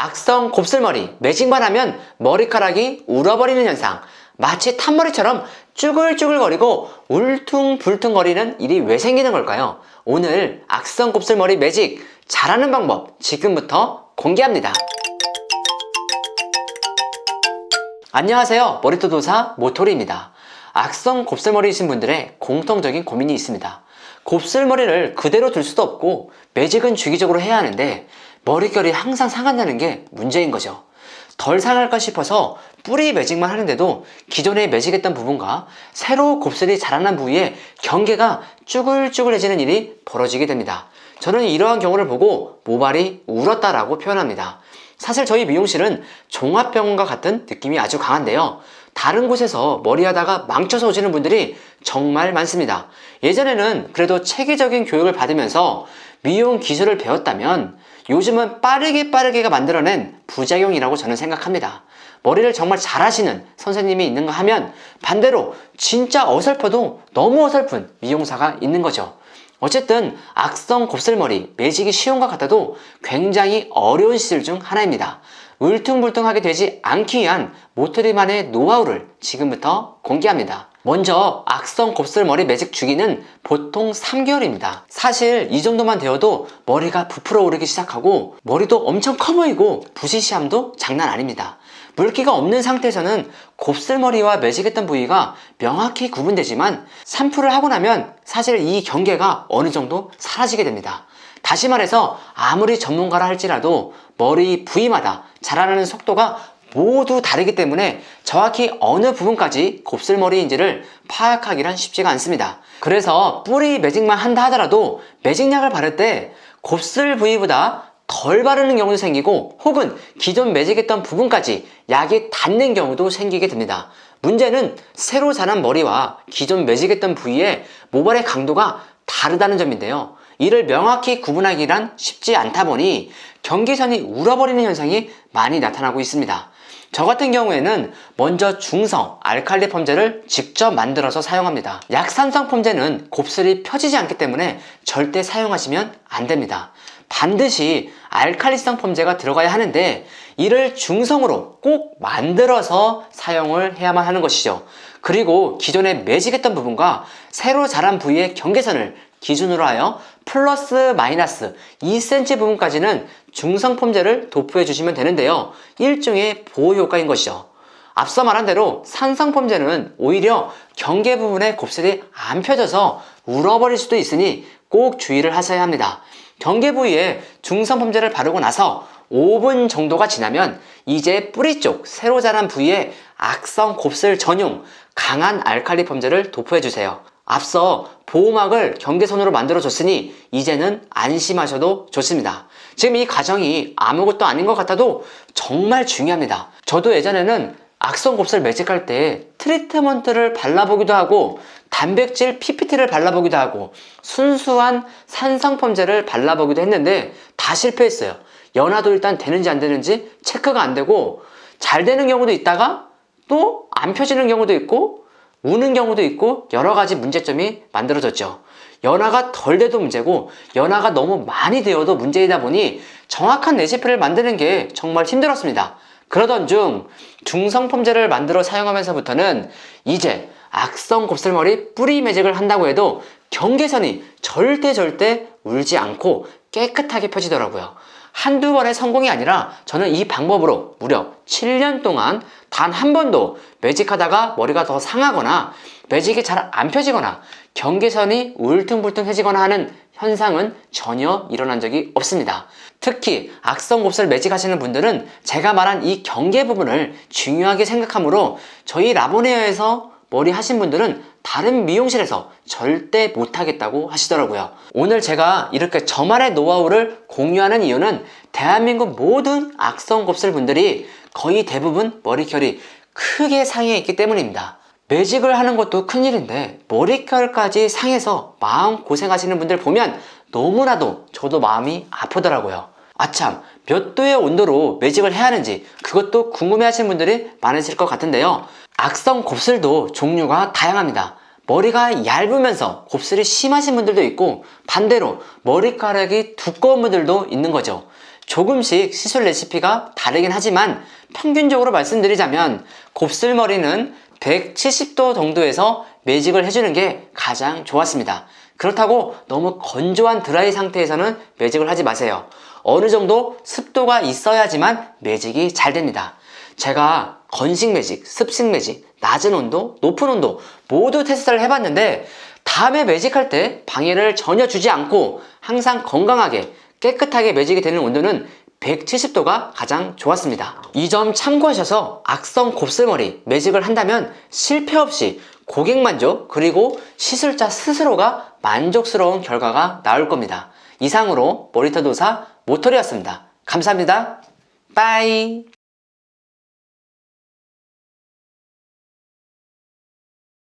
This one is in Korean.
악성 곱슬머리, 매직만 하면 머리카락이 울어버리는 현상. 마치 탄머리처럼 쭈글쭈글거리고 울퉁불퉁거리는 일이 왜 생기는 걸까요? 오늘 악성 곱슬머리 매직 잘하는 방법 지금부터 공개합니다. 안녕하세요. 머리토 도사 모토리입니다. 악성 곱슬머리이신 분들의 공통적인 고민이 있습니다. 곱슬머리를 그대로 둘 수도 없고 매직은 주기적으로 해야 하는데 머릿결이 항상 상한다는 게 문제인 거죠. 덜 상할까 싶어서 뿌리 매직만 하는데도 기존에 매직했던 부분과 새로 곱슬이 자라난 부위에 경계가 쭈글쭈글해지는 일이 벌어지게 됩니다. 저는 이러한 경우를 보고 모발이 울었다라고 표현합니다. 사실 저희 미용실은 종합병원과 같은 느낌이 아주 강한데요. 다른 곳에서 머리하다가 망쳐서 오시는 분들이 정말 많습니다. 예전에는 그래도 체계적인 교육을 받으면서 미용 기술을 배웠다면 요즘은 빠르게 빠르게가 만들어낸 부작용이라고 저는 생각합니다. 머리를 정말 잘하시는 선생님이 있는가 하면 반대로 진짜 어설퍼도 너무 어설픈 미용사가 있는 거죠. 어쨌든 악성 곱슬머리 매직이 쉬운 것 같아도 굉장히 어려운 시술 중 하나입니다. 울퉁불퉁하게 되지 않기 위한 모토리만의 노하우를 지금부터 공개합니다. 먼저 악성 곱슬머리 매직 주기는 보통 3개월입니다. 사실 이 정도만 되어도 머리가 부풀어 오르기 시작하고 머리도 엄청 커 보이고 부시시함도 장난 아닙니다. 물기가 없는 상태에서는 곱슬머리와 매직했던 부위가 명확히 구분되지만 산풀을 하고 나면 사실 이 경계가 어느 정도 사라지게 됩니다. 다시 말해서 아무리 전문가라 할지라도 머리 부위마다 자라나는 속도가 모두 다르기 때문에 정확히 어느 부분까지 곱슬머리인지를 파악하기란 쉽지가 않습니다. 그래서 뿌리 매직만 한다 하더라도 매직약을 바를 때 곱슬 부위보다 덜 바르는 경우도 생기고 혹은 기존 매직했던 부분까지 약이 닿는 경우도 생기게 됩니다. 문제는 새로 자란 머리와 기존 매직했던 부위의 모발의 강도가 다르다는 점인데요. 이를 명확히 구분하기란 쉽지 않다 보니 경계선이 울어버리는 현상이 많이 나타나고 있습니다. 저 같은 경우에는 먼저 중성 알칼리 펌제를 직접 만들어서 사용합니다. 약산성 펌제는 곱슬이 펴지지 않기 때문에 절대 사용하시면 안 됩니다. 반드시 알칼리성 펌제가 들어가야 하는데 이를 중성으로 꼭 만들어서 사용을 해야만 하는 것이죠. 그리고 기존에 매직했던 부분과 새로 자란 부위의 경계선을 기준으로 하여 플러스 마이너스 2cm 부분까지는 중성 펌제를 도포해 주시면 되는데요. 일종의 보호 효과인 것이죠. 앞서 말한 대로 산성 펌제는 오히려 경계 부분에 곱슬이 안 펴져서 울어버릴 수도 있으니 꼭 주의를 하셔야 합니다. 경계 부위에 중성 펌제를 바르고 나서 5분 정도가 지나면 이제 뿌리 쪽 새로 자란 부위에 악성 곱슬 전용 강한 알칼리 펌제를 도포해 주세요. 앞서 보호막을 경계선으로 만들어 줬으니 이제는 안심하셔도 좋습니다. 지금 이 과정이 아무것도 아닌 것 같아도 정말 중요합니다. 저도 예전에는 악성 곱슬 매직할 때 트리트먼트를 발라보기도 하고 단백질 PPT를 발라보기도 하고 순수한 산성펌제를 발라보기도 했는데 다 실패했어요. 연화도 일단 되는지 안 되는지 체크가 안 되고 잘 되는 경우도 있다가 또 안 펴지는 경우도 있고 우는 경우도 있고 여러 가지 문제점이 만들어졌죠. 연화가 덜 돼도 문제고 연화가 너무 많이 되어도 문제이다 보니 정확한 레시피를 만드는 게 정말 힘들었습니다. 그러던 중 중성펌제를 만들어 사용하면서부터는 이제 악성 곱슬머리 뿌리 매직을 한다고 해도 경계선이 절대 절대 울지 않고 깨끗하게 펴지더라고요. 한두 번의 성공이 아니라 저는 이 방법으로 무려 7년 동안 단 한 번도 매직하다가 머리가 더 상하거나 매직이 잘 안 펴지거나 경계선이 울퉁불퉁해지거나 하는 현상은 전혀 일어난 적이 없습니다. 특히 악성 곱슬 매직하시는 분들은 제가 말한 이 경계 부분을 중요하게 생각하므로 저희 라보네어에서 머리 하신 분들은 다른 미용실에서 절대 못하겠다고 하시더라고요. 오늘 제가 이렇게 저만의 노하우를 공유하는 이유는 대한민국 모든 악성 곱슬 분들이 거의 대부분 머리결이 크게 상해 있기 때문입니다. 매직을 하는 것도 큰일인데 머리결까지 상해서 마음 고생하시는 분들 보면 너무나도 저도 마음이 아프더라고요. 아참 몇 도의 온도로 매직을 해야 하는지 그것도 궁금해 하시는 분들이 많으실 것 같은데요. 악성 곱슬도 종류가 다양합니다. 머리가 얇으면서 곱슬이 심하신 분들도 있고 반대로 머리카락이 두꺼운 분들도 있는 거죠. 조금씩 시술 레시피가 다르긴 하지만 평균적으로 말씀드리자면 곱슬머리는 170도 정도에서 매직을 해주는 게 가장 좋았습니다. 그렇다고 너무 건조한 드라이 상태에서는 매직을 하지 마세요. 어느 정도 습도가 있어야지만 매직이 잘 됩니다. 제가 건식 매직, 습식 매직, 낮은 온도, 높은 온도 모두 테스트를 해봤는데 다음에 매직할 때 방해를 전혀 주지 않고 항상 건강하게 깨끗하게 매직이 되는 온도는 170도가 가장 좋았습니다. 이 점 참고하셔서 악성 곱슬머리 매직을 한다면 실패 없이 고객 만족 그리고 시술자 스스로가 만족스러운 결과가 나올 겁니다. 이상으로 머리터 도사 모토리였습니다. 감사합니다. 빠이